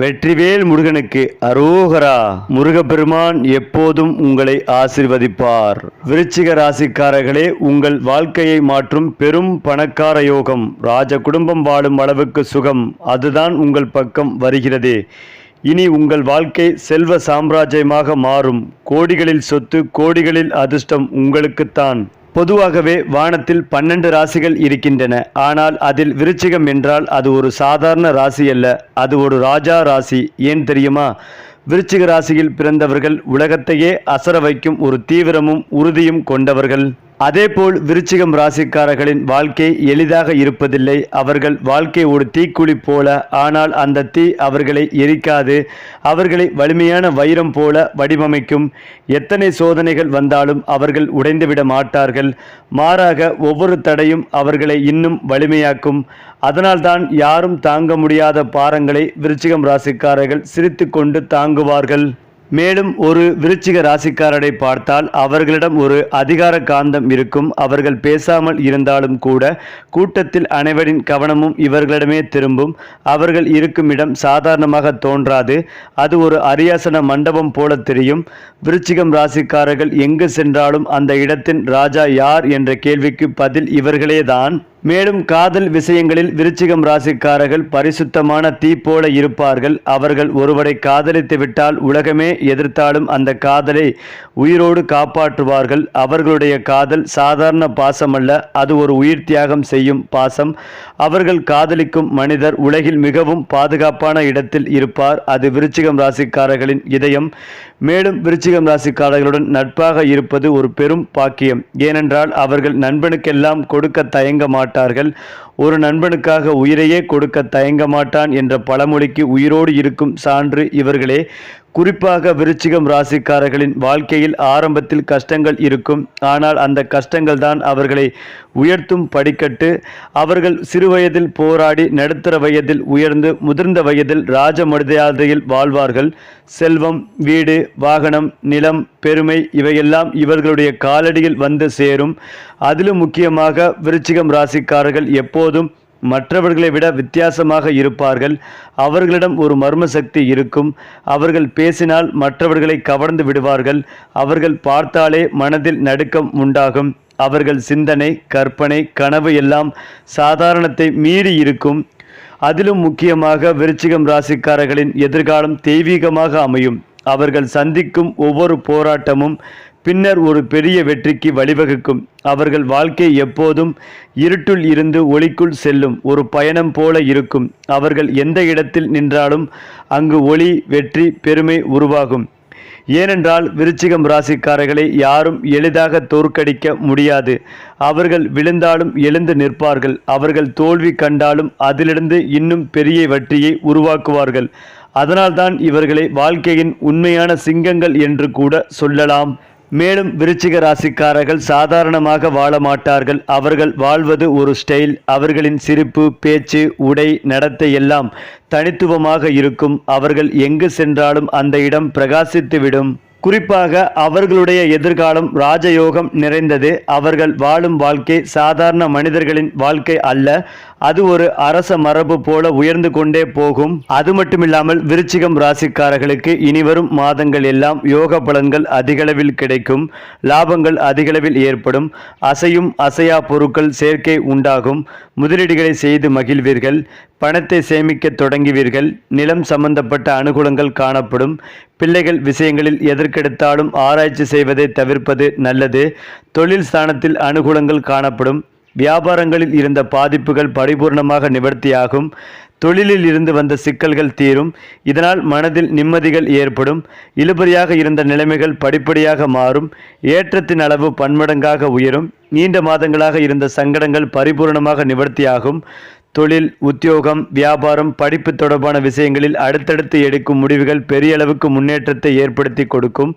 வெற்றிவேல் முருகனுக்கு அரோகரா. முருகப்பெருமான் எப்போதும் உங்களை ஆசிர்வதிப்பார். விருச்சிக ராசிக்காரர்களே உங்கள் வாழ்க்கையை மாற்றும் பெரும் பணக்கார யோகம். ராஜ குடும்பம் வாழும் அளவுக்கு சுகம். அதுதான் உங்கள் பக்கம் வருகிறது. இனி உங்கள் வாழ்க்கை செல்வ சாம்ராஜ்யமாக மாறும். கோடிகளில் சொத்து கோடிகளில் அதிர்ஷ்டம் உங்களுக்குத்தான். பொதுவாகவே வானத்தில் பன்னெண்டு ராசிகள் இருக்கின்றன. ஆனால் அதில் விருச்சிகம் என்றால் அது ஒரு சாதாரண ராசி அல்ல. அது ஒரு ராஜா ராசி. ஏன் தெரியுமா? விருச்சிக ராசியில் பிறந்தவர்கள் உலகத்தையே அசர வைக்கும் ஒரு தீவிரமும் உறுதியும் கொண்டவர்கள். அதேபோல் விருச்சிகம் ராசிக்காரர்களின் வாழ்க்கை எளிதாக இருப்பதில்லை. அவர்கள் வாழ்க்கை ஒரு தீக்குழி போல ஆனால் அந்த தீ அவர்களை எரிக்காது. அவர்களை வலிமையான வைரம் போல வடிவமைக்கும். எத்தனை சோதனைகள் வந்தாலும் அவர்கள் உடைந்துவிட மாட்டார்கள். மாறாக ஒவ்வொரு தடையும் அவர்களை இன்னும் வலிமையாக்கும். அதனால்தான் யாரும் தாங்க முடியாத பாரங்களை விருச்சிகம் ராசிக்காரர்கள் சிரித்துக்கொண்டு தாங்குவார்கள். மேலும் ஒரு விருச்சிக ராசிக்காரரை பார்த்தால் அவர்களிடம் ஒரு அதிகார காந்தம் இருக்கும். அவர்கள் பேசாமல் இருந்தாலும் கூட கூட்டத்தில் அனைவரின் கவனமும் இவர்களிடமே திரும்பும். அவர்கள் இருக்கும் இடம் சாதாரணமாக தோன்றாது. அது ஒரு அரியாசன மண்டபம் போல தெரியும். விருச்சிகம் ராசிக்காரர்கள் எங்கு சென்றாலும் அந்த இடத்தின் ராஜா யார் என்ற கேள்விக்கு பதில் இவர்களேதான். மேலும் காதல் விஷயங்களில் விருச்சிகம் ராசிக்காரர்கள் பரிசுத்தமான தீ போல இருப்பார்கள். அவர்கள் ஒருவரை காதலித்து விட்டால் உலகமே எதிர்த்தாலும் அந்த காதலை உயிரோடு காப்பாற்றுவார்கள். அவர்களுடைய காதல் சாதாரண பாசமல்ல அது ஒரு உயிர் தியாகம் செய்யும் பாசம். அவர்கள் காதலிக்கும் மனிதர் உலகில் மிகவும் பாதுகாப்பான இடத்தில் இருப்பார். அது விருச்சிகம் ராசிக்காரர்களின் இதயம். மேலும் விருச்சிகம் ராசிக்காரர்களுடன் நட்பாக இருப்பது ஒரு பெரும் பாக்கியம். ஏனென்றால் அவர்கள் நண்பனுக்கெல்லாம் கொடுக்க தயங்க மாட்டார்கள். ஒரு நண்பனுக்காக உயிரையே கொடுக்க தயங்க மாட்டான் என்ற பழமொழிக்கு உயிரோடு இருக்கும் சான்று இவர்களே. குறிப்பாக விருச்சிகம் ராசிக்காரர்களின் வாழ்க்கையில் ஆரம்பத்தில் கஷ்டங்கள் இருக்கும். ஆனால் அந்த கஷ்டங்கள் தான் அவர்களை உயர்த்தும் படிக்கட்டு. அவர்கள் சிறுவயதில் போராடி நடுத்தர வயதில் உயர்ந்து முதிர்ந்த வயதில் ராஜ மரியாதையில் வாழ்வார்கள். செல்வம் வீடு வாகனம் நிலம் பெருமை இவையெல்லாம் இவர்களுடைய காலடியில் வந்து சேரும். அதிலும் முக்கியமாக விருச்சிகம் ராசிக்காரர்கள் எப்போதும் மற்றவர்களை விட வித்தியாசமாக இருப்பார்கள். அவர்களிடம் ஒரு மர்ம சக்தி இருக்கும். அவர்கள் பேசினால் மற்றவர்களை கவர்ந்து விடுவார்கள். அவர்கள் பார்த்தாலே மனதில் நடுக்கம் உண்டாகும். அவர்கள் சிந்தனை கற்பனை கனவு எல்லாம் சாதாரணத்தை மீறி இருக்கும். அதிலும் முக்கியமாக விருச்சிகம் ராசிக்காரர்களின் எதிர்காலம் தெய்வீகமாக அமையும். அவர்கள் சந்திக்கும் ஒவ்வொரு போராட்டமும் பின்னர் ஒரு பெரிய வெற்றிக்கு வழிவகுக்கும். அவர்கள் வாழ்க்கை எப்போதும் இருட்டுள் இருந்து ஒளிக்குள் செல்லும். ஒரு பயணம் போல இருக்கும். அவர்கள் எந்த இடத்தில் நின்றாலும் அங்கு ஒளி வெற்றி பெருமை உருவாகும். ஏனென்றால் விருச்சிகம் ராசிக்காரர்களை யாரும் எளிதாக தோற்கடிக்க முடியாது. அவர்கள் விழுந்தாலும் எழுந்து நிற்பார்கள். அவர்கள் தோல்வி கண்டாலும் அதிலிருந்து இன்னும் பெரிய வெற்றியை உருவாக்குவார்கள். அதனால்தான் இவர்களை வாழ்க்கையின் உண்மையான சிங்கங்கள் என்று கூட சொல்லலாம். மேலும் விருச்சிக ராசிக்காரர்கள் சாதாரணமாக வாழ மாட்டார்கள். அவர்கள் வாழ்வது ஒரு ஸ்டைல். அவர்களின் சிரிப்பு பேச்சு உடை நடத்தை எல்லாம் தனித்துவமாக இருக்கும். அவர்கள் எங்கு சென்றாலும் அந்த இடம் பிரகாசித்துவிடும் குறிப்பாக அவர்களுடைய எதிர்காலம் ராஜயோகம் நிறைந்தது. அவர்கள் வாழும் வாழ்க்கை சாதாரண மனிதர்களின் வாழ்க்கை அல்ல. அது ஒரு அரச மரபு போல உயர்ந்து கொண்டே போகும். அது மட்டுமில்லாமல் விருச்சிகம் ராசிக்காரர்களுக்கு இனிவரும் மாதங்கள் எல்லாம் யோக பலன்கள் அதிகளவில் கிடைக்கும். லாபங்கள் அதிகளவில் ஏற்படும். அசையும் அசையா பொருட்கள் சேர்க்கை உண்டாகும். முதலீடுகளை செய்து மகிழ்வீர்கள். பணத்தை சேமிக்க தொடங்குவீர்கள். நிலம் சம்பந்தப்பட்ட அனுகூலங்கள் காணப்படும். பிள்ளைகள் விஷயங்களில் எதற்கெடுத்தாலும் ஆராய்ச்சி செய்வதை தவிர்ப்பது நல்லது. தொழில் ஸ்தானத்தில் அனுகூலங்கள் காணப்படும். வியாபாரங்களில் இருந்த பாதிப்புகள் பரிபூர்ணமாக நிவர்த்தியாகும். தொழிலில் இருந்து வந்த சிக்கல்கள் தீரும். இதனால் மனதில் நிம்மதிகள் ஏற்படும். இழுபறியாக இருந்த நிலைமைகள் படிப்படியாக மாறும். ஏற்றத்தின் அளவு பன்மடங்காக உயரும். நீண்ட மாதங்களாக இருந்த சங்கடங்கள் பரிபூர்ணமாக நிவர்த்தியாகும். தொழில் உத்தியோகம் வியாபாரம் படிப்பு தொடர்பான விஷயங்களில் அடுத்தடுத்து எடுக்கும் முடிவுகள் பெரிய அளவுக்கு முன்னேற்றத்தை ஏற்படுத்தி கொடுக்கும்.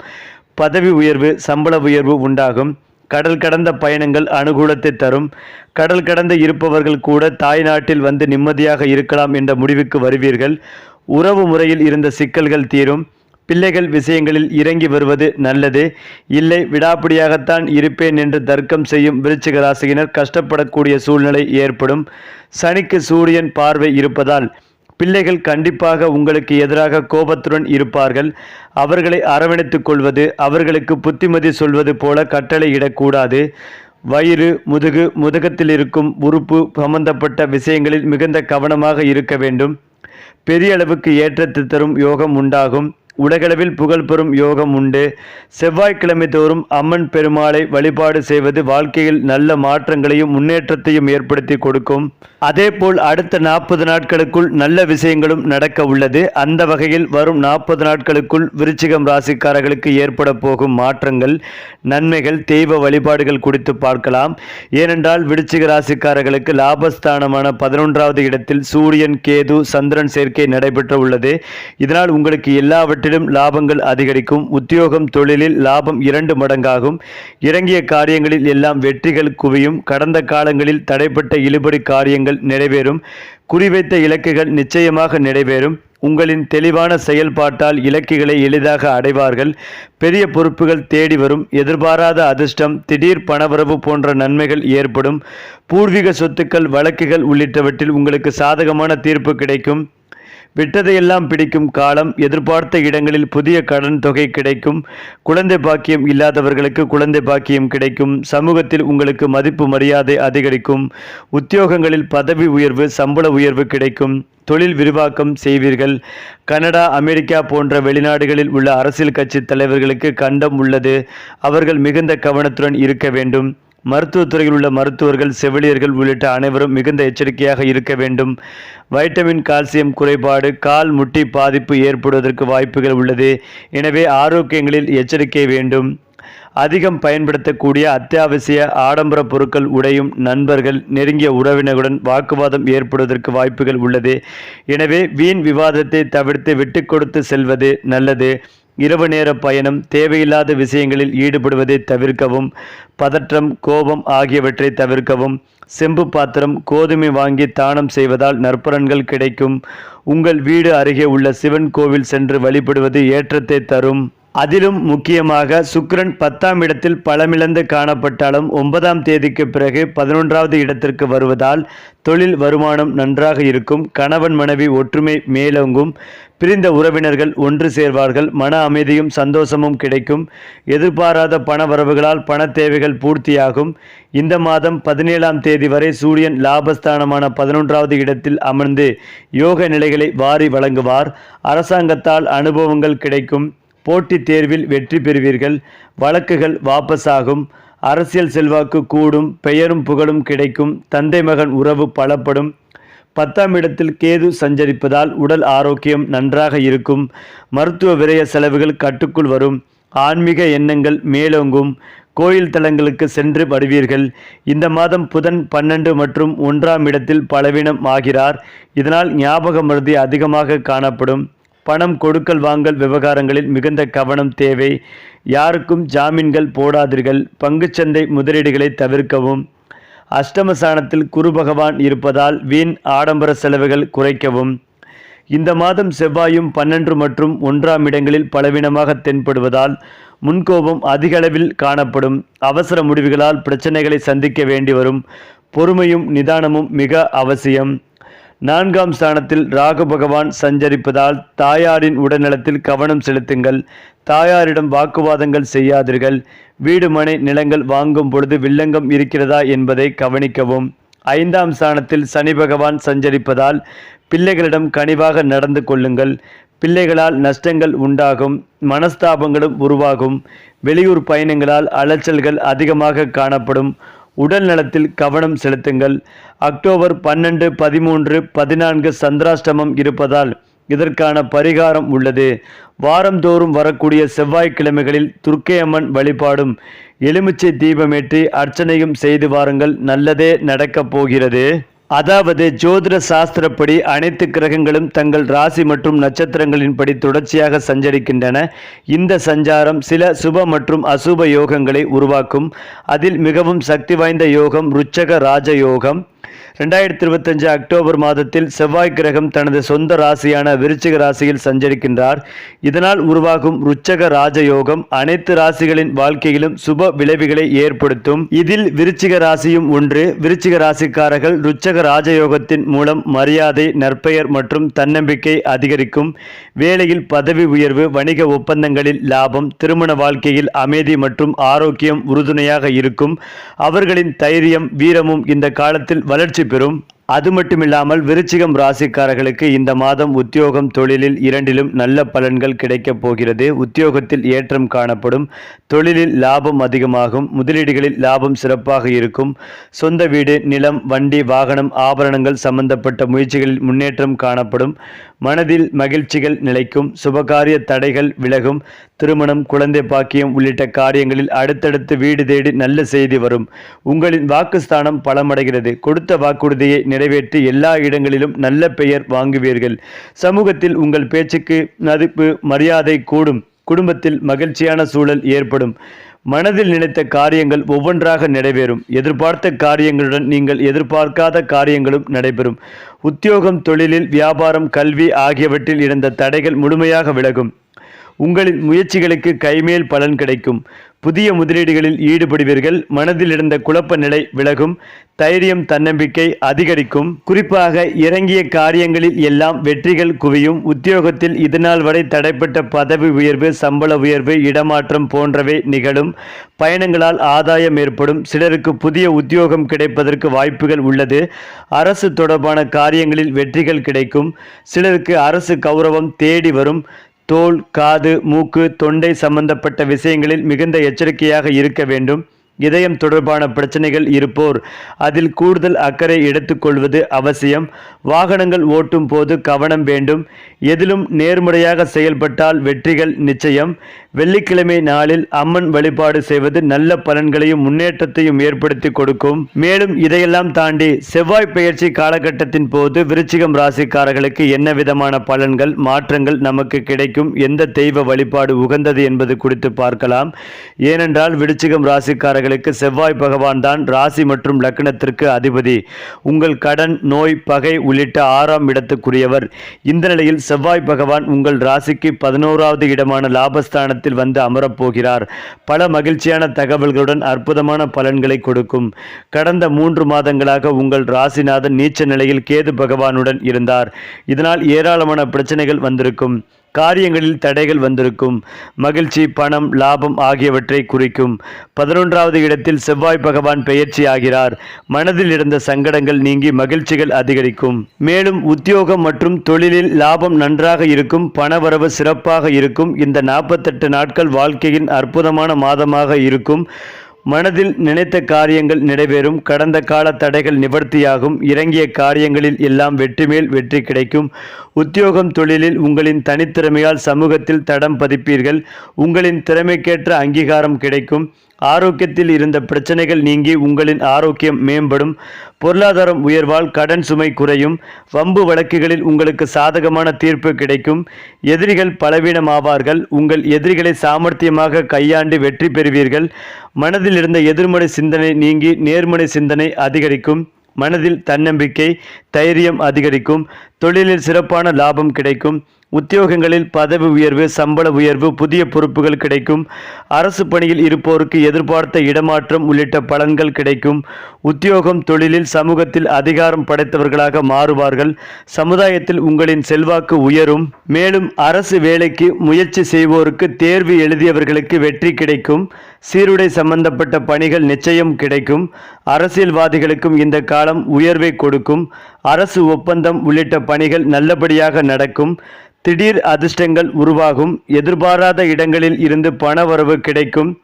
பதவி உயர்வு சம்பள உயர்வு உண்டாகும். கடல் கடந்த பயணங்கள் அனுகூலத்தை தரும். கடல் கடந்து இருப்பவர்கள் கூட தாய் நாட்டில் வந்து நிம்மதியாக இருக்கலாம் என்ற முடிவுக்கு வருவீர்கள். உறவு முறையில் இருந்த சிக்கல்கள் தீரும். பிள்ளைகள் விஷயங்களில் இறங்கி வருவது நல்லது. இல்லை விடாப்பிடியாகத்தான் இருப்பேன் என்று தர்க்கம் செய்யும் விருச்சிக ராசியினர் கஷ்டப்படக்கூடிய சூழ்நிலை ஏற்படும். சனிக்கு சூரியன் பார்வை இருப்பதால் பிள்ளைகள் கண்டிப்பாக உங்களுக்கு எதிராக கோபத்துடன் இருப்பார்கள். அவர்களை அரவணைத்துக் கொள்வது அவர்களுக்கு புத்திமதி சொல்வது போல கட்டளையிடக்கூடாது வயிறு முதுகு முதுகத்தில் இருக்கும் உறுப்பு சம்பந்தப்பட்ட விஷயங்களில் மிகுந்த கவனமாக இருக்க வேண்டும். பெரிய அளவுக்கு ஏற்றத்தை தரும் யோகம் உண்டாகும். உலகளவில் புகழ் பெறும் யோகம் உண்டு. செவ்வாய்க்கிழமை தோறும் அம்மன் பெருமாளை வழிபாடு செய்வது வாழ்க்கையில் நல்ல மாற்றங்களையும் முன்னேற்றத்தையும் ஏற்படுத்தி கொடுக்கும். அதேபோல் அடுத்த நாற்பது நாட்களுக்குள் நல்ல விஷயங்களும் நடக்க உள்ளது. அந்த வகையில் வரும் நாற்பது நாட்களுக்குள் விருச்சிகம் ராசிக்காரர்களுக்கு ஏற்பட போகும் மாற்றங்கள் நன்மைகள் தெய்வ வழிபாடுகள் குறித்து பார்க்கலாம். ஏனென்றால் விருச்சிக ராசிக்காரர்களுக்கு லாபஸ்தானமான பதினொன்றாவது இடத்தில் சூரியன் கேது சந்திரன் சேர்க்கை நடைபெற்ற உள்ளது. இதனால் உங்களுக்கு எல்லாவற்றிலும் லாபங்கள் அதிகரிக்கும். உத்தியோகம் தொழிலில் லாபம் இரண்டு மடங்காகும். இறங்கிய காரியங்களில் எல்லாம் வெற்றிகள் குவியும். கடந்த காலங்களில் தடைப்பட்ட இழுபடி காரியங்கள் நிறைவேறும். குறிவைத்த இலக்குகள் நிச்சயமாக நிறைவேறும். உங்களின் தெளிவான செயல்பாட்டால் இலக்குகளை எளிதாக அடைவார்கள். பெரிய பொறுப்புகள் தேடி வரும். எதிர்பாராத அதிர்ஷ்டம் திடீர் பணவரவு போன்ற நன்மைகள் ஏற்படும். பூர்வீக சொத்துக்கள் வழக்குகள் உள்ளிட்டவற்றில் உங்களுக்கு சாதகமான தீர்ப்பு கிடைக்கும். விட்டதையெல்லாம் பிடிக்கும் காலம் எதிர்பார்த்த இடங்களில் புதிய கடன் தொகை கிடைக்கும் குழந்தை பாக்கியம் இல்லாதவர்களுக்கு குழந்தை பாக்கியம் கிடைக்கும் சமூகத்தில் உங்களுக்கு மதிப்பு மரியாதை அதிகரிக்கும் உத்தியோகங்களில் பதவி உயர்வு சம்பள உயர்வு கிடைக்கும் தொழில் விரிவாக்கம் செய்வீர்கள். கனடா அமெரிக்கா போன்ற வெளிநாடுகளில் உள்ள அரசியல் கட்சி தலைவர்களுக்கு கண்டம் உள்ளது. அவர்கள் மிகுந்த கவனத்துடன் இருக்க வேண்டும். மருத்துவத்துறையில் உள்ள மருத்துவர்கள் செவிலியர்கள் உள்ளிட்ட அனைவரும் மிகுந்த எச்சரிக்கையாக இருக்க வேண்டும். வைட்டமின் கால்சியம் குறைபாடு கால் முட்டி பாதிப்பு ஏற்படுவதற்கு வாய்ப்புகள் உள்ளது. எனவே ஆரோக்கியங்களில் எச்சரிக்கை வேண்டும். அதிகம் பயன்படுத்தக்கூடிய அத்தியாவசிய ஆடம்பர பொருட்கள் உடையும் நண்பர்கள் நெருங்கிய உறவினருடன் வாக்குவாதம் ஏற்படுவதற்கு வாய்ப்புகள் உள்ளது. எனவே வீண் விவாதத்தை தவிர்த்து விட்டு கொடுத்து செல்வது நல்லது. இரவு நேர பயணம் தேவையில்லாத விஷயங்களில் ஈடுபடுவதை தவிர்க்கவும் பதற்றம் கோபம் ஆகியவற்றை தவிர்க்கவும் செம்பு பாத்திரம் கோதுமை வாங்கி தானம் செய்வதால் நற்பலன்கள் கிடைக்கும். உங்கள் வீடு அருகே உள்ள சிவன் கோவில் சென்று வழிபடுவது ஏற்றத்தை தரும். அதிலும் முக்கியமாக சுக்ரன் பத்தாம் இடத்தில் பலமிழந்து காணப்பட்டாலும் ஒன்பதாம் தேதிக்கு பிறகு பதினொன்றாவது இடத்திற்கு வருவதால் தொழில் வருமானம் நன்றாக இருக்கும். கணவன் மனைவி ஒற்றுமை மேலோங்கும். பிரிந்த உறவினர்கள் ஒன்று சேர்வார்கள். மன அமைதியும் சந்தோஷமும் கிடைக்கும். எதிர்பாராத பண வரவுகளால் பண தேவைகள் பூர்த்தியாகும். இந்த மாதம் பதினேழாம் தேதி வரை சூரியன் லாபஸ்தானமான பதினொன்றாவது இடத்தில் அமர்ந்து யோக நிலைகளை வாரி வழங்குவார். அரசாங்கத்தால் அனுபவங்கள் கிடைக்கும். போட்டித் தேர்வில் வெற்றி பெறுவீர்கள். வழக்குகள் வாபஸாகும். அரசியல் செல்வாக்கு கூடும். பெயரும் புகழும் கிடைக்கும். தந்தை மகன் உறவு பலப்படும். பத்தாம் இடத்தில் கேது சஞ்சரிப்பதால் உடல் ஆரோக்கியம் நன்றாக இருக்கும். மருத்துவ விரய செலவுகள் கட்டுக்குள் வரும். ஆன்மீக எண்ணங்கள் மேலோங்கும். கோயில் தலங்களுக்கு சென்று வருவீர்கள். இந்த மாதம் புதன் பன்னெண்டு மற்றும் ஒன்றாம் இடத்தில் பலவீனம் ஆகிறார். இதனால் ஞாபக மருதி அதிகமாக காணப்படும். பணம் கொடுக்கல் வாங்கல் விவகாரங்களில் மிகுந்த கவனம் தேவை. யாருக்கும் ஜாமீன்கள் போடாதீர்கள். பங்குச்சந்தை முதலீடுகளை தவிர்க்கவும். அஷ்டமசானத்தில் குரு பகவான் இருப்பதால் வீண் ஆடம்பர செலவுகள் குறைக்கவும். இந்த மாதம் செவ்வாயும் பன்னெண்டு மற்றும் ஒன்றாம் இடங்களில் பலவீனமாக தென்படுவதால் முன்கோபம் அதிக அளவில் காணப்படும். அவசர முடிவுகளால் பிரச்சனைகளை சந்திக்க வேண்டி வரும் பொறுமையும் நிதானமும் மிக அவசியம். நான்காம் ஸ்தானத்தில் ராகு பகவான் சஞ்சரிப்பதால் தாயாரின் உடல்நலத்தில் கவனம் செலுத்துங்கள். தாயாரிடம் வாக்குவாதங்கள் செய்யாதீர்கள். வீடு மனை நிலங்கள் வாங்கும் பொழுது வில்லங்கம் இருக்கிறதா என்பதை கவனிக்கவும். ஐந்தாம் ஸ்தானத்தில் சனி பகவான் சஞ்சரிப்பதால் பிள்ளைகளிடம் கனிவாக நடந்து கொள்ளுங்கள். பிள்ளைகளால் நஷ்டங்கள் உண்டாகும் மனஸ்தாபங்களும் உருவாகும். வெளியூர் பயணங்களால் அலைச்சல்கள் அதிகமாக காணப்படும். உடல் நலத்தில் கவனம் செலுத்துங்கள். அக்டோபர் பன்னெண்டு பதிமூன்று பதினான்கு சந்திராஷ்டமம் இருப்பதால் இதற்கான பரிகாரம் உள்ளது. வாரந்தோறும் வரக்கூடிய செவ்வாய்க்கிழமைகளில் துர்க்கையம்மன் வழிபாடும் எலுமிச்சை தீபமேற்றி அர்ச்சனையும் செய்து வாருங்கள். நல்லதே நடக்கப் போகிறது. அதாவது ஜோதிட சாஸ்திரப்படி அனைத்து கிரகங்களும் தங்கள் ராசி மற்றும் நட்சத்திரங்களின்படி தொடர்ச்சியாக சஞ்சரிக்கின்றன. இந்த சஞ்சாரம் சில சுப மற்றும் அசுப யோகங்களை உருவாக்கும். அதில் மிகவும் சக்தி வாய்ந்த யோகம் ருச்சக ராஜ யோகம். ரெண்டாயிரத்தி இருபத்தஞ்சு அக்டோபர் மாதத்தில் செவ்வாய் கிரகம் தனது சொந்த ராசியான விருச்சிக ராசியில் சஞ்சரிக்கின்றார். இதனால் உருவாகும் ருச்சக ராஜயோகம் அனைத்து ராசிகளின் வாழ்க்கையிலும் சுப விளைவுகளை ஏற்படுத்தும். இதில் விருச்சிக ராசியும் ஒன்று விருச்சிக ராசிக்காரர்கள் ருச்சக ராஜயோகத்தின் மூலம் மரியாதை நற்பெயர் மற்றும் தன்னம்பிக்கை அதிகரிக்கும். வேலையில் பதவி உயர்வு வணிக ஒப்பந்தங்களில் லாபம் திருமண வாழ்க்கையில் அமைதி மற்றும் ஆரோக்கியம் உறுதுணையாக இருக்கும். அவர்களின் தைரியம் வீரமும் இந்த காலத்தில் வளர்ச்சி பெறும் அது மட்டுமில்லாமல் விருச்சிகம் ராசிக்காரர்களுக்கு இந்த மாதம் உத்தியோகம் தொழிலில் இரண்டிலும் நல்ல பலன்கள் கிடைக்கப் போகிறது. உத்தியோகத்தில் ஏற்றம் காணப்படும். தொழிலில் லாபம் அதிகமாகும். முதலீடுகளில் லாபம் சிறப்பாக இருக்கும். சொந்த வீடு நிலம் வண்டி வாகனம் ஆபரணங்கள் சம்பந்தப்பட்ட முயற்சிகளில் முன்னேற்றம் காணப்படும். மனதில் மகிழ்ச்சிகள் நிலைக்கும். சுபகாரிய தடைகள் விலகும். திருமணம் குழந்தை பாக்கியம் உள்ளிட்ட காரியங்களில் அடுத்தடுத்து வீடு தேடி நல்ல செய்தி வரும். உங்களின் வாக்குஸ்தானம் பலமடைகிறது. கொடுத்த வாக்குறுதியை நிறைவேற்றி எல்லா இடங்களிலும் நல்ல பெயர் வாங்குவீர்கள். சமூகத்தில் உங்கள் பேச்சுக்கு மதிப்பு மரியாதை கூடும். குடும்பத்தில் மகிழ்ச்சியான சூழல் ஏற்படும். மனதில் நினைத்த காரியங்கள் ஒவ்வொன்றாக நிறைவேறும். எதிர்பார்த்த காரியங்களுடன் நீங்கள் எதிர்பார்க்காத காரியங்களும் நடைபெறும். உத்தியோகம் தொழிலில் வியாபாரம் கல்வி ஆகியவற்றில் இருந்த தடைகள் முழுமையாக விலகும். உங்களின் முயற்சிகளுக்கு கைமேல் பலன் கிடைக்கும். புதிய முதலீடுகளில் ஈடுபடுவீர்கள். மனதில் இருந்த குழப்ப நிலை விலகும். தைரியம் தன்னம்பிக்கை அதிகரிக்கும். குறிப்பாக இறங்கிய காரியங்களில் எல்லாம் வெற்றிகள் குவியும். உத்தியோகத்தில் இதுநாள் வரை தடைப்பட்ட பதவி உயர்வு சம்பள உயர்வு இடமாற்றம் போன்றவை நிகழும். பயணங்களால் ஆதாயம் ஏற்படும். சிலருக்கு புதிய உத்தியோகம் கிடைப்பதற்கு வாய்ப்புகள் உள்ளது. அரசு தொடர்பான காரியங்களில் வெற்றிகள் கிடைக்கும். சிலருக்கு அரசு கௌரவம் தேடி வரும். தோல் காது மூக்கு தொண்டை சம்பந்தப்பட்ட விஷயங்களில் மிகுந்த எச்சரிக்கையாக இருக்க வேண்டும். இதயம் தொடர்பான பிரச்சனைகள் இருப்போர். அதில் கூடுதல் அக்கறை எடுத்துக்கொள்வது அவசியம். வாகனங்கள் ஓட்டும் போது கவனம் வேண்டும். எதிலும் நேர்முறையாக செயல்பட்டால் வெற்றிகள் நிச்சயம். வெள்ளிக்கிழமை நாளில் அம்மன் வழிபாடு செய்வது நல்ல பலன்களையும் முன்னேற்றத்தையும் ஏற்படுத்தி கொடுக்கும். மேலும் இதையெல்லாம் தாண்டி செவ்வாய் பெயர்ச்சி காலகட்டத்தின் போது விருச்சிகம் ராசிக்காரர்களுக்கு என்ன விதமான பலன்கள் மாற்றங்கள் நமக்கு கிடைக்கும்? எந்த தெய்வ வழிபாடு உகந்தது என்பது குறித்து பார்க்கலாம். ஏனென்றால் விருச்சிகம் ராசிக்காரர்கள் ராசிக்காரர்களுக்கு செவ்வாய் பகவான் தான் ராசி மற்றும் லக்னத்திற்கு அதிபதி. உங்கள் கடன் நோய் பகை உள்ளிட்ட ஆறாம் இடத்துக்குரியவர். இந்த நிலையில் செவ்வாய் பகவான் உங்கள் ராசிக்கு பதினோராவது இடமான லாபஸ்தானத்தில் வந்து அமரப்போகிறார். பல மகிழ்ச்சியான தகவல்களுடன் அற்புதமான பலன்களை கொடுக்கும். கடந்த மூன்று மாதங்களாக உங்கள் ராசிநாதன் நீச்ச நிலையில் கேது பகவானுடன் இருந்தார். இதனால் ஏராளமான பிரச்சனைகள் வந்திருக்கும். காரியங்களில் தடைகள் வந்திருக்கும். மகிழ்ச்சி பணம் லாபம் ஆகியவற்றை குறிக்கும். பதினொன்றாவது இடத்தில் செவ்வாய் பகவான் பெயர்ச்சி ஆகிறார். மனதில் இருந்த சங்கடங்கள் நீங்கி மகிழ்ச்சிகள் அதிகரிக்கும். மேலும் உத்தியோகம் மற்றும் தொழிலில் லாபம் நன்றாக இருக்கும். பணவரவு சிறப்பாக இருக்கும். இந்த நாற்பத்தெட்டு நாட்கள் வாழ்க்கையின் அற்புதமான மாதமாக இருக்கும். மனதில் நினைத்த காரியங்கள் நிறைவேறும். கடந்த கால தடைகள் நிவர்த்தியாகும். இறங்கிய காரியங்களில் எல்லாம் வெற்றி மேல் வெற்றி கிடைக்கும். உத்தியோகம் தொழிலில் உங்களின் தனித்திறமையால் சமூகத்தில் தடம் பதிப்பீர்கள். உங்களின் திறமைக்கேற்ற அங்கீகாரம் கிடைக்கும். ஆரோக்கியத்தில் இருந்த பிரச்சனைகள் நீங்கி உங்களின் ஆரோக்கியம் மேம்படும். பொருளாதாரம் உயர்வால் கடன் சுமை குறையும். வம்பு வழக்குகளில் உங்களுக்கு சாதகமான தீர்ப்பு கிடைக்கும். எதிரிகள் பலவீனமாவார்கள். உங்கள் எதிரிகளை சாமர்த்தியமாக கையாண்டு வெற்றி பெறுவீர்கள். மனதில் இருந்த எதிர்மறை சிந்தனை நீங்கி நேர்மறை சிந்தனை அதிகரிக்கும். மனதில் தன்னம்பிக்கை தைரியம் அதிகரிக்கும். தொழிலில் சிறப்பான லாபம் கிடைக்கும். உத்தியோகங்களில் பதவி உயர்வு சம்பள உயர்வு புதிய பொறுப்புகள் கிடைக்கும். அரசு பணியில் இருப்போருக்கு எதிர்பார்த்த இடமாற்றம் உள்ளிட்ட பலன்கள் கிடைக்கும். உத்தியோகம் தொழிலில் சமூகத்தில் அதிகாரம் படைத்தவர்களாக மாறுவார்கள். சமுதாயத்தில் உங்களின் செல்வாக்கு உயரும். மேலும் அரசு வேலைக்கு முயற்சி செய்வோருக்கு தேர்வு எழுதியவர்களுக்கு வெற்றி கிடைக்கும். சீருடை சம்பந்தப்பட்ட பணிகள் நிச்சயம் கிடைக்கும். அரசியல்வாதிகளுக்கும் இந்த காலம் உயர்வை கொடுக்கும். அரசு ஒப்பந்தம் உள்ளிட்ட பணிகள் நல்லபடியாக நடக்கும். திடீர் அதிர்ஷ்டங்கள் உருவாகும். எதிர்பாராத இடங்களில் இருந்து பணவரவு கிடைக்கும்.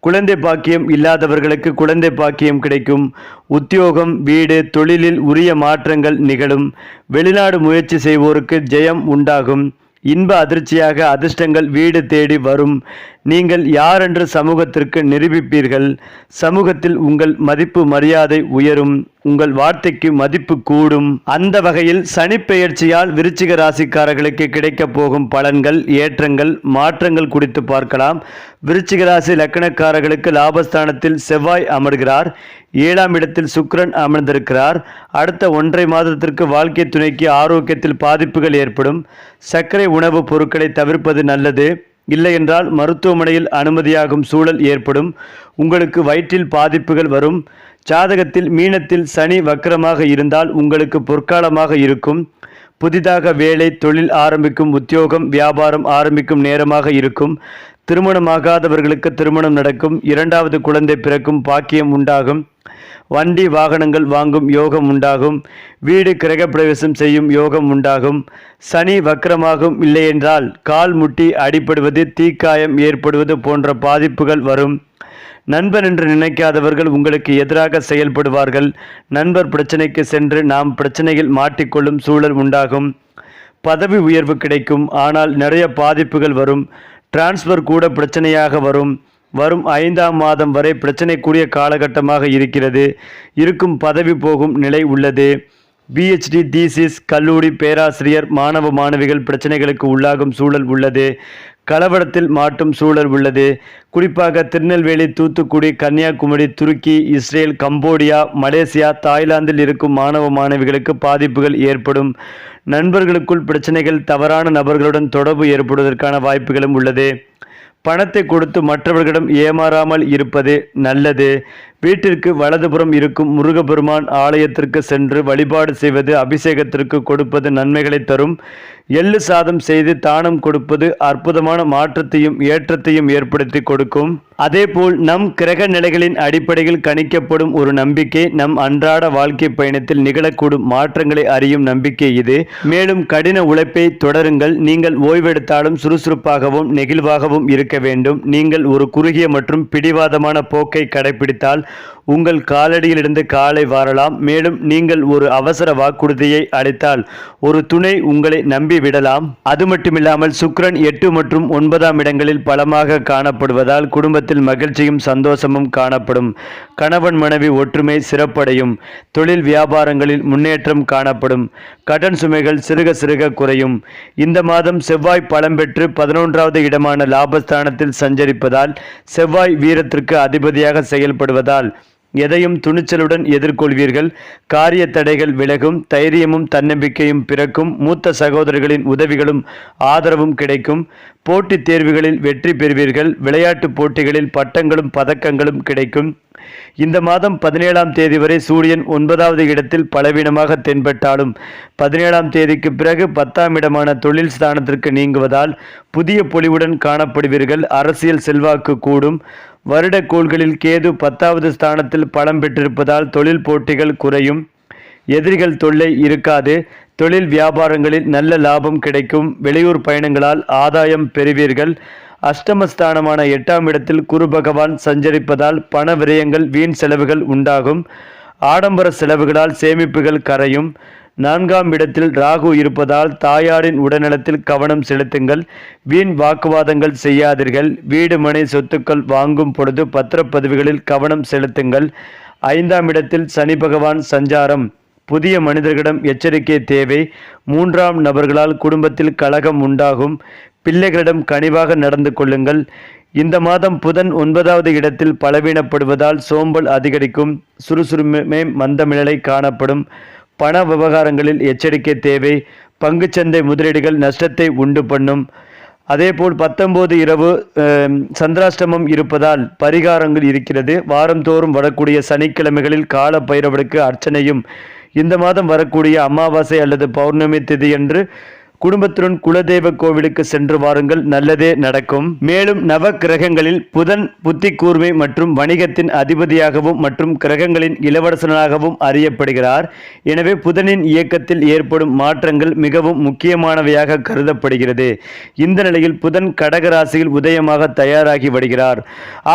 குழந்தை பாக்கியம் இல்லாதவர்களுக்கு குழந்தை பாக்கியம் கிடைக்கும். உத்தியோகம் வீடு தொழிலில் உரிய மாற்றங்கள் நிகழும். வெளிநாடு முயற்சி செய்வோருக்கு ஜெயம் உண்டாகும். இன்ப அதிர்ச்சியாக அதிர்ஷ்டங்கள் வீடு தேடி வரும். நீங்கள் யாரென்று சமூகத்திற்கு நிரூபிப்பீர்கள்? சமூகத்தில் உங்கள் மதிப்பு மரியாதை உயரும் உங்கள் வார்த்தைக்கு மதிப்பு கூடும். அந்த வகையில் சனிப்பெயர்ச்சியால் விருச்சிக ராசிக்காரர்களுக்கு கிடைக்கப் போகும் பலன்கள் ஏற்றங்கள் மாற்றங்கள் குறித்து பார்க்கலாம். விருச்சிக ராசி லக்கணக்காரர்களுக்கு லாபஸ்தானத்தில் செவ்வாய் அமர்கிறார். ஏழாம் இடத்தில் சுக்ரன் அமர்ந்திருக்கிறார். அடுத்த ஒன்றை மாதத்திற்கு வாழ்க்கை துணைக்கு ஆரோக்கியத்தில் பாதிப்புகள் ஏற்படும். சர்க்கரை உணவுப் பொருட்களை தவிர்ப்பது நல்லது. இல்லையென்றால் மருத்துவமனையில் அனுமதியாகும் சூழல் ஏற்படும். உங்களுக்கு வயிற்றில் பாதிப்புகள் வரும். ஜாதகத்தில் மீனத்தில் சனி வக்கரமாக இருந்தால் உங்களுக்கு பொற்காலமாக இருக்கும். புதிதாக வேலை தொழில் ஆரம்பிக்கும் உத்தியோகம் வியாபாரம் ஆரம்பிக்கும் நேரமாக இருக்கும். திருமணமாகாதவர்களுக்கு திருமணம் நடக்கும். இரண்டாவது குழந்தை பிறக்கும் பாக்கியம் உண்டாகும். வண்டி வாகனங்கள் வாங்கும் யோகம் உண்டாகும். வீடு கிரகப்பிரவேசம் செய்யும் யோகம் உண்டாகும். சனி வக்கரமாகும் இல்லையென்றால் கால் முட்டி அடிபடுவது தீக்காயம் ஏற்படுவது போன்ற பாதிப்புகள் வரும். நண்பன் என்று நினைக்காதவர்கள் உங்களுக்கு எதிராக செயல்படுவார்கள். நண்பர் பிரச்சனைக்கு சென்று நாம் பிரச்சனையில் மாட்டிக்கொள்ளும் சூழல் உண்டாகும். பதவி உயர்வு கிடைக்கும் ஆனால் நிறைய பாதிப்புகள் வரும். டிரான்ஸ்ஃபர் கூட பிரச்சனையாக வரும். வரும் ஐந்தாம் மாதம் வரை பிரச்சனைக்குரிய காலகட்டமாக இருக்கிறது. இருக்கும் பதவி போகும் நிலை உள்ளது. பிஹெச்டி தீசிஸ் கல்லூரி பேராசிரியர் மாணவ மாணவிகள் பிரச்சனைகளுக்கு உள்ளாகும் சூழல் உள்ளது. கலவரத்தில் மாட்டும் சூழல் உள்ளது. குறிப்பாக திருநெல்வேலி தூத்துக்குடி கன்னியாகுமரி துருக்கி இஸ்ரேல் கம்போடியா மலேசியா தாய்லாந்தில் இருக்கும் மாணவ மாணவிகளுக்கு பாதிப்புகள் ஏற்படும். நண்பர்களுக்குள் பிரச்சனைகள் தவறான நபர்களுடன் தொடர்பு ஏற்படுவதற்கான வாய்ப்புகளும் உள்ளது. பணத்தை கொடுத்து மற்றவர்களிடம் ஏமாறாமல் இருப்பது நல்லது. வீட்டிற்கு வலதுபுறம் இருக்கும் முருகப்பெருமான் ஆலயத்திற்கு சென்று வழிபாடு செய்வது அபிஷேகத்திற்கு கொடுப்பது நன்மைகளை தரும். எள்ளு சாதம் செய்து தானம் கொடுப்பது அற்புதமான மாற்றத்தையும் ஏற்றத்தையும் ஏற்படுத்தி கொடுக்கும். அதேபோல் நம் கிரக நிலைகளின் அடிப்படையில் கணிக்கப்படும் ஒரு நம்பிக்கை நம் அன்றாட வாழ்க்கை பயணத்தில் நிகழக்கூடும் மாற்றங்களை அறியும் நம்பிக்கை இது. மேலும் கடின உழைப்பை தொடருங்கள். நீங்கள் ஓய்வெடுத்தாலும் சுறுசுறுப்பாகவும் நெகிழ்வாகவும் இருக்க வேண்டும். நீங்கள் ஒரு குறுகிய மற்றும் பிடிவாதமான போக்கை கடைபிடித்தால் உங்கள் காலடியிலிருந்து காலை வாரலாம். மேலும் நீங்கள் ஒரு அவசர வாக்குறுதியை அளித்தால் ஒரு துணை உங்களை நம்பி விடலாம். அது மட்டுமில்லாமல் சுக்ரன் எட்டு மற்றும் ஒன்பதாம் இடங்களில் பலமாக காணப்படுவதால் குடும்பத்தில் மகிழ்ச்சியும் சந்தோஷமும் காணப்படும். கணவன் மனைவி ஒற்றுமை சிறப்படையும். தொழில் வியாபாரங்களில் முன்னேற்றம் காணப்படும். கடன் சுமைகள் சிறுக சிறுக குறையும். இந்த மாதம் செவ்வாய் பலம் பெற்று பதினொன்றாவது இடமான லாபஸ்தானத்தில் சஞ்சரிப்பதால் செவ்வாய் வீரத்திற்கு அதிபதியாக செயல்படுவதால் எதையும் துணிச்சலுடன் எதிர்கொள்வீர்கள். காரிய தடைகள் விலகும் தைரியமும் தன்னம்பிக்கையும் பிறக்கும் மூத்த சகோதரர்களின் உதவிகளும் ஆதரவும் கிடைக்கும். போட்டித் தேர்வுகளில் வெற்றி பெறுவீர்கள் விளையாட்டுப் போட்டிகளில் பட்டங்களும் பதக்கங்களும் கிடைக்கும். இந்த மாதம் பதினேழாம் தேதி வரை சூரியன் ஒன்பதாவது இடத்தில் பலவீனமாக தென்பட்டாலும் பதினேழாம் தேதிக்கு பிறகு பத்தாம் இடமான தொழில் ஸ்தானத்திற்கு நீங்குவதால் புதிய பொலிவுடன் காணப்படுவீர்கள் அரசியல் செல்வாக்கு கூடும். வருட கேது பத்தாவது ஸ்தானத்தில் பலம் பெற்றிருப்பதால் தொழில் போட்டிகள் குறையும். எதிரிகள் தொல்லை இருக்காது. தொழில் வியாபாரங்களில் நல்ல லாபம் கிடைக்கும். வெளியூர் பயணங்களால் ஆதாயம் பெறுவீர்கள். அஷ்டமஸ்தானமான எட்டாம் இடத்தில் குரு பகவான் சஞ்சரிப்பதால் பண விரயங்கள் வீண் செலவுகள் உண்டாகும். ஆடம்பர செலவுகளால் சேமிப்புகள் கரையும். நான்காம் இடத்தில் ராகு இருப்பதால் தாயாரின் உடல்நலத்தில் கவனம் செலுத்துங்கள். வீண் வாக்குவாதங்கள் செய்யாதீர்கள். வீடு மனை சொத்துக்கள் வாங்கும் பொழுது பத்திரப்பதிவுகளில் கவனம் செலுத்துங்கள். ஐந்தாம் இடத்தில் சனி பகவான் சஞ்சாரம். புதிய மனிதர்களிடம் எச்சரிக்கை தேவை. மூன்றாம் நபர்களால் குடும்பத்தில் கலகம் உண்டாகும். பிள்ளைகளிடம் கனிவாக நடந்து கொள்ளுங்கள். இந்த மாதம் புதன் ஒன்பதாவது இடத்தில் பலவீனப்படுவதால் சோம்பல் அதிகரிக்கும். சுறுசுறுமே மந்தமிழலை காணப்படும். பண விவகாரங்களில் எச்சரிக்கை தேவை பங்குச்சந்தை முதலீடுகள் நஷ்டத்தை உண்டு பண்ணும். அதேபோல் பத்தொம்போது இரவு சந்திராஷ்டமம் இருப்பதால் பரிகாரங்கள் இருக்கிறது. வாரந்தோறும் வரக்கூடிய சனிக்கிழமைகளில் கால பைரவனுக்கு அர்ச்சனையும் இந்த மாதம் வரக்கூடிய அமாவாசை அல்லது பௌர்ணமி திதியன்று குடும்பத்துடன் குலதெய்வ கோவிலுக்கு சென்று வாருங்கள். நல்லதே நடக்கும். மேலும் நவ கிரகங்களில் புதன் புத்தி கூர்மை மற்றும் வணிகத்தின் அதிபதியாகவும் மற்றும் கிரகங்களின் இளவரசனாகவும் அறியப்படுகிறார். எனவே புதனின் இயக்கத்தில் ஏற்படும் மாற்றங்கள் மிகவும் முக்கியமானவையாக கருதப்படுகிறது. இந்த நிலையில் புதன் கடகராசியில் உதயமாக தயாராகி வருகிறார்.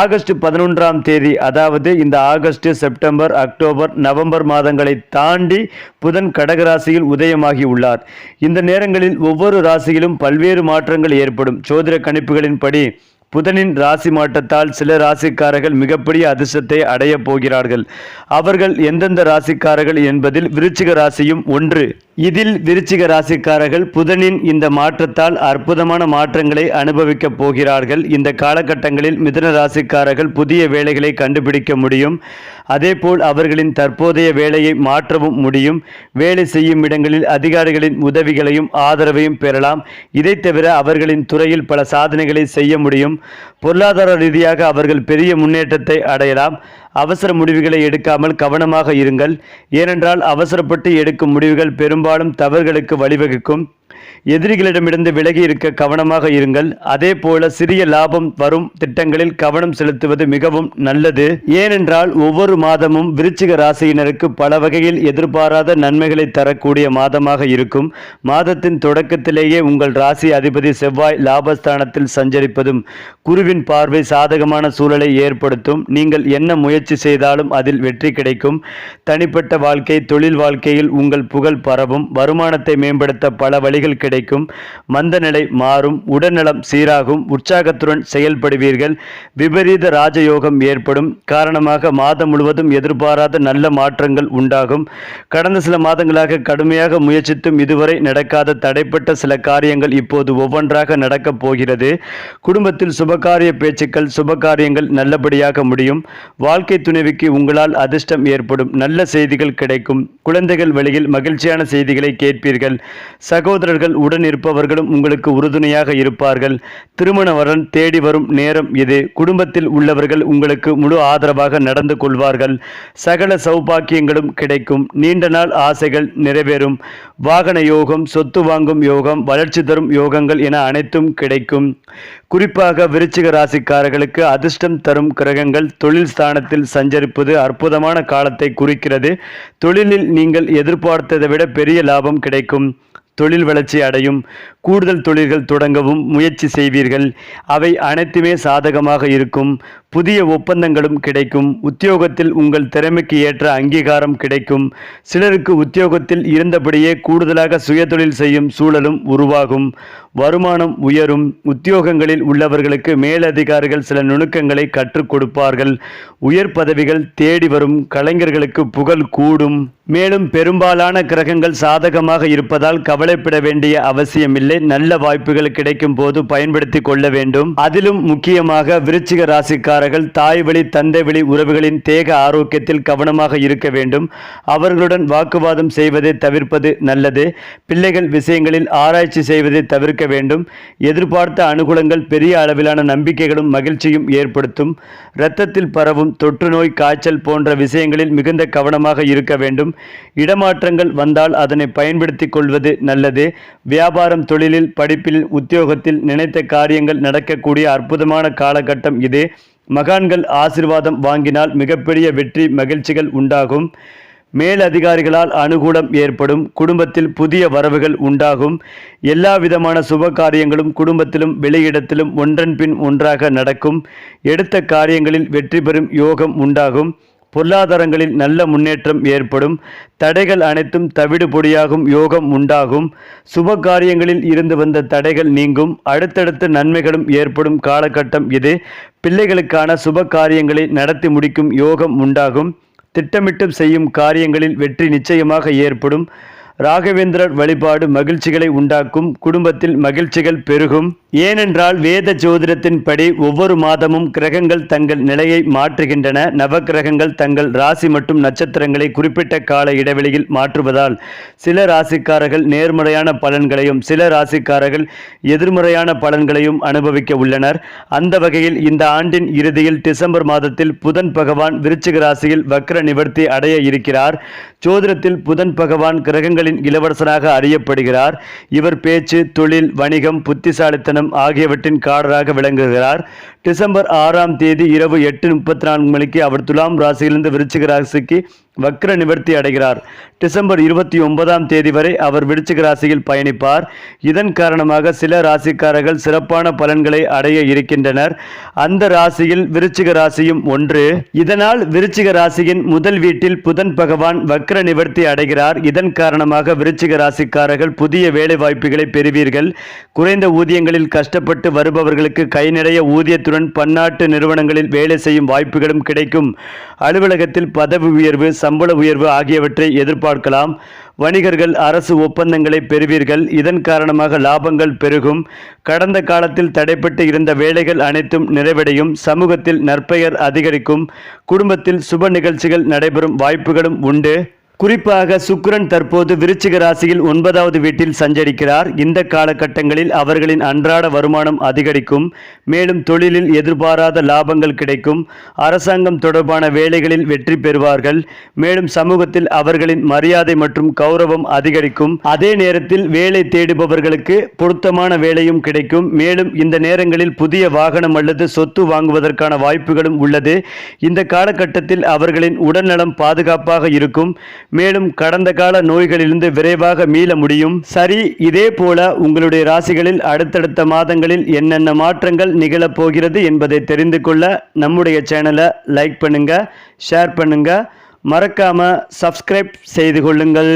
ஆகஸ்ட் பதினொன்றாம் தேதி அதாவது இந்த ஆகஸ்ட் செப்டம்பர் அக்டோபர் நவம்பர் மாதங்களை தாண்டி புதன் கடகராசியில் உதயமாகி உள்ளார். இந்த நேரங்களில் ஒவ்வொரு ராசியிலும் பல்வேறு மாற்றங்கள் ஏற்படும். ஜோதிட கணிப்புகளின்படி புதனின் ராசி மாற்றத்தால் சில ராசிக்காரர்கள் மிகப்பெரிய அதிர்ஷ்டத்தை அடையப் போகிறார்கள். அவர்கள் எந்தெந்த ராசிக்காரர்கள் என்பதில் விருச்சிக ராசியும் ஒன்று. இதில் விருச்சிக ராசிக்காரர்கள் புதனின் இந்த மாற்றத்தால் அற்புதமான மாற்றங்களை அனுபவிக்கப் போகிறார்கள். இந்த காலகட்டங்களில் மிதன ராசிக்காரர்கள் புதிய வேலைகளை கண்டுபிடிக்க முடியும். அதேபோல் அவர்களின் தற்போதைய வேலையை மாற்றவும் முடியும். வேலை செய்யும் இடங்களில் அதிகாரிகளின் உதவிகளையும் ஆதரவையும் பெறலாம். இதைத் தவிர அவர்களின் துறையில் பல சாதனைகளை செய்ய முடியும். பொருளாதார ரீதியாக அவர்கள் பெரிய முன்னேற்றத்தை அடையலாம். அவசர முடிவுகளை எடுக்காமல் கவனமாக இருங்கள். ஏனென்றால் அவசரப்பட்டு எடுக்கும் முடிவுகள் பெரும்பாலும் தவறுகளுக்கு வழிவகுக்கும். எதிரிகளிடமிருந்து விலகி இருக்க கவனமாக இருங்கள். அதே போல சிறிய லாபம் வரும் திட்டங்களில் கவனம் செலுத்துவது மிகவும் நல்லது. ஏனென்றால் ஒவ்வொரு மாதமும் விருச்சிக ராசியினருக்கு பல வகையில் எதிர்பாராத நன்மைகளை தரக்கூடிய மாதமாக இருக்கும். மாதத்தின் தொடக்கத்திலேயே உங்கள் ராசி அதிபதி செவ்வாய் லாபஸ்தானத்தில் சஞ்சரிப்பதும் குருவின் பார்வை சாதகமான சூழலை ஏற்படுத்தும். நீங்கள் என்ன முயற்சி செய்தாலும் அதில் வெற்றி கிடைக்கும். தனிப்பட்ட வாழ்க்கை தொழில் வாழ்க்கையில் உங்கள் புகழ் பரவும். வருமானத்தை மேம்படுத்த பல வழிகள் கிடைக்கும். மந்த நிலை மாறும். உடல்நலம் சீராகும். உற்சாகத்துடன் செயல்படுவீர்கள். விபரீத ராஜயோகம் ஏற்படும். காரணமாக மாதம் முழுவதும் எதிர்பாராத நல்ல மாற்றங்கள் உண்டாகும். கடந்த சில மாதங்களாக கடுமையாக முயற்சித்தும் இதுவரை நடக்காத தடைப்பட்ட சில காரியங்கள் இப்போது ஒவ்வொன்றாக நடக்கப் போகிறது. குடும்பத்தில் சுபகாரிய பேச்சுக்கள் சுபகாரியங்கள் நல்லபடியாக முடியும். வாழ்க்கை துணைவிக்கு உங்களால் அதிர்ஷ்டம் ஏற்படும். நல்ல செய்திகள் கிடைக்கும். குழந்தைகள் வழியில் மகிழ்ச்சியான செய்திகளை கேட்பீர்கள். சகோதரர்கள் உடன் இருப்பவர்களும் உங்களுக்கு உறுதுணையாக இருப்பார்கள். திருமண வரன் தேடி வரும் நேரம் இது. குடும்பத்தில் உள்ளவர்கள் உங்களுக்கு முழு ஆதரவாக நடந்து கொள்வார்கள். சகல சௌபாக்கியங்களும் கிடைக்கும். நீண்ட நாள் ஆசைகள் நிறைவேறும். வாகன யோகம் சொத்து வாங்கும் யோகம் வளர்ச்சி தரும் யோகங்கள் என அனைத்தும் கிடைக்கும். குறிப்பாக விருச்சிக ராசிக்காரர்களுக்கு அதிர்ஷ்டம் தரும் கிரகங்கள் தொழில் ஸ்தானத்தில் சஞ்சரிப்பது அற்புதமான காலத்தை குறிக்கிறது. தொழிலில் நீங்கள் எதிர்பார்த்ததை விட பெரிய லாபம் கிடைக்கும். தொழில் வளர்ச்சி அடையும். கூடுதல் தொழில்கள் தொடங்கவும் முயற்சி செய்வீர்கள். அவை அனைத்துமே சாதகமாக இருக்கும். புதிய ஒப்பந்தங்களும் கிடைக்கும். உத்தியோகத்தில் உங்கள் திறமைக்கு ஏற்ற அங்கீகாரம் கிடைக்கும். சிலருக்கு உத்தியோகத்தில் இருந்தபடியே கூடுதலாக சுயதொழில் செய்யும் சூழலும் உருவாகும். வருமானம் உயரும். உத்தியோகங்களில் உள்ளவர்களுக்கு மேலதிகாரிகள் சில நுணுக்கங்களை கற்றுக் கொடுப்பார்கள். உயர் பதவிகள் தேடி வரும். கலைஞர்களுக்கு புகழ் கூடும். மேலும் பெரும்பாலான கிரகங்கள் சாதகமாக இருப்பதால் கவலைப்பட வேண்டிய அவசியமில்லை. நல்ல வாய்ப்புகள் கிடைக்கும் போது பயன்படுத்தி கொள்ள வேண்டும். அதிலும் முக்கியமாக விருச்சிக ராசிக்காரர்கள் தாய் வழி தந்தை வழி உறவுகளின் தேக ஆரோக்கியத்தில் கவனமாக இருக்க வேண்டும். அவர்களுடன் வாக்குவாதம் செய்வதை தவிர்ப்பது நல்லது. பிள்ளைகள் விஷயங்களில் ஆராய்ச்சி செய்வதை தவிர்க்க வேண்டும். எதிர்பார்த்த அனுகூலங்கள் பெரிய அளவிலான நம்பிக்கைகளும் மகிழ்ச்சியும் ஏற்படுத்தும். இரத்தத்தில் பரவும் தொற்று நோய் காய்ச்சல் போன்ற விஷயங்களில் மிகுந்த கவனமாக இருக்க வேண்டும். இடமாற்றங்கள் வந்தால் அதனை பயன்படுத்திக் கொள்வது நல்லது. வியாபாரம் தொழிலில் படிப்பில் உத்தியோகத்தில் நினைத்த காரியங்கள் நடக்கக்கூடிய அற்புதமான காலகட்டம் இது. மகான்கள் ஆசிர்வாதம் வாங்கினால் மிகப்பெரிய வெற்றி மகிழ்ச்சிகள் உண்டாகும். மேலதிகாரிகளால் அனுகூலம் ஏற்படும். குடும்பத்தில் புதிய வரவுகள் உண்டாகும். எல்லா விதமான சுப காரியங்களும் குடும்பத்திலும் வெளியிடத்திலும் ஒன்றன் பின் ஒன்றாக நடக்கும். எடுத்த காரியங்களில் வெற்றி பெறும் யோகம் உண்டாகும். பொருளாதாரங்களில் நல்ல முன்னேற்றம் ஏற்படும். தடைகள் அனைத்தும் தவிடு பொடியாகும் யோகம் உண்டாகும். சுப காரியங்களில் இருந்து வந்த தடைகள் நீங்கும். அடுத்தடுத்த நன்மைகளும் ஏற்படும் காலகட்டம் இது. பிள்ளைகளுக்கான சுப காரியங்களை நடத்தி முடிக்கும் யோகம் உண்டாகும். திட்டமிட்டு செய்யும் காரியங்களில் வெற்றி நிச்சயமாக ஏற்படும். ராகவேந்திரர் வழிபாடு மகிழ்ச்சிகளை உண்டாக்கும் குடும்பத்தில் மகிழ்ச்சிகள் பெருகும். ஏனென்றால் வேத ஜோதிடத்தின்படி ஒவ்வொரு மாதமும் கிரகங்கள் தங்கள் நிலையை மாற்றுகின்றன. நவக்கிரகங்கள் தங்கள் ராசி மற்றும் நட்சத்திரங்களை குறிப்பிட்ட கால இடைவெளியில் மாற்றுவதால் சில ராசிக்காரர்கள் நேர்மறையான பலன்களையும் சில ராசிக்காரர்கள் எதிர்மறையான பலன்களையும் அனுபவிக்க உள்ளனர். அந்த வகையில் இந்த ஆண்டின் இறுதியில் டிசம்பர் மாதத்தில் புதன் பகவான் விருச்சிக ராசியில் வக்ர நிவர்த்தி அடைய இருக்கிறார். ஜோதிடத்தில் புதன் பகவான் கிரகங்களின் இளவரசனாக அறியப்படுகிறார். இவர் பேச்சு தொழில் வணிகம் புத்திசாலித்தனம் ஆகியவற்றின் காடராக விளங்குகிறார். டிசம்பர் ஆறாம் தேதி இரவு எட்டு முப்பத்தி நான்கு மணிக்கு அவர் துலாம் ராசியிலிருந்து விருச்சிக ராசிக்கு வக்ர நிவர்த்தி அடைகிறார். டிசம்பர் இருபத்தி ஒன்பதாம் தேதி வரை அவர் விருச்சிக ராசியில் பயணிப்பார். இதன் காரணமாக சில ராசிக்காரர்கள் சிறப்பான பலன்களை அடைய இருக்கின்றனர். அந்த ராசியில் விருச்சிக ராசியும் ஒன்று. இதனால் விருச்சிக ராசியின் முதல் வீட்டில் புதன் பகவான் வக்ர நிவர்த்தி அடைகிறார். இதன் காரணமாக காரணமாக விருச்சிக ராசிக்காரர்கள் புதிய வேலை வாய்ப்புகளை பெறுவீர்கள். குறைந்த ஊதியங்களில் கஷ்டப்பட்டு வருபவர்களுக்கு கை நிறைய ஊதியத்துடன் பன்னாட்டு நிறுவனங்களில் வேலை செய்யும் வாய்ப்புகளும் கிடைக்கும். அலுவலகத்தில் பதவி உயர்வு சம்பள உயர்வு ஆகியவற்றை எதிர்பார்க்கலாம். வணிகர்கள் அரசு ஒப்பந்தங்களை பெறுவீர்கள். இதன் காரணமாக லாபங்கள் பெருகும். கடந்த காலத்தில் தடைப்பட்டு இருந்த வேலைகள் அனைத்தும் நிறைவடையும். சமூகத்தில் நற்பெயர் அதிகரிக்கும். குடும்பத்தில் சுப நிகழ்ச்சிகள் நடைபெறும் வாய்ப்புகளும் உண்டு. குறிப்பாக சுக்கிரன் தற்போது விருச்சிக ராசியில் ஒன்பதாவது வீட்டில் சஞ்சரிக்கிறார். இந்த காலகட்டங்களில் அவர்களின் அன்றாட வருமானம் அதிகரிக்கும். மேலும் தொழிலில் எதிர்பாராத லாபங்கள் கிடைக்கும். அரசாங்கம் தொடர்பான வேலைகளில் வெற்றி பெறுவார்கள். மேலும் சமூகத்தில் அவர்களின் மரியாதை மற்றும் கௌரவம் அதிகரிக்கும். அதே நேரத்தில் வேலை தேடுபவர்களுக்கு பொருத்தமான வேலையும் கிடைக்கும். மேலும் இந்த நேரங்களில் புதிய வாகனம் அல்லது சொத்து வாங்குவதற்கான வாய்ப்புகளும் உள்ளது. இந்த காலகட்டத்தில் அவர்களின் உடல்நலம் பாதுகாப்பாக இருக்கும். மேலும் கடந்த கால நோய்களிலிருந்து விரைவாக மீள முடியும். சரி இதே போல உங்களுடைய ராசிகளில் அடுத்தடுத்த மாதங்களில் என்னென்ன மாற்றங்கள் நிகழப் போகிறது என்பதை தெரிந்து கொள்ள நம்முடைய சேனலை லைக் பண்ணுங்க ஷேர் பண்ணுங்க. மறக்காம சப்ஸ்கிரைப் செய்து கொள்ளுங்கள்.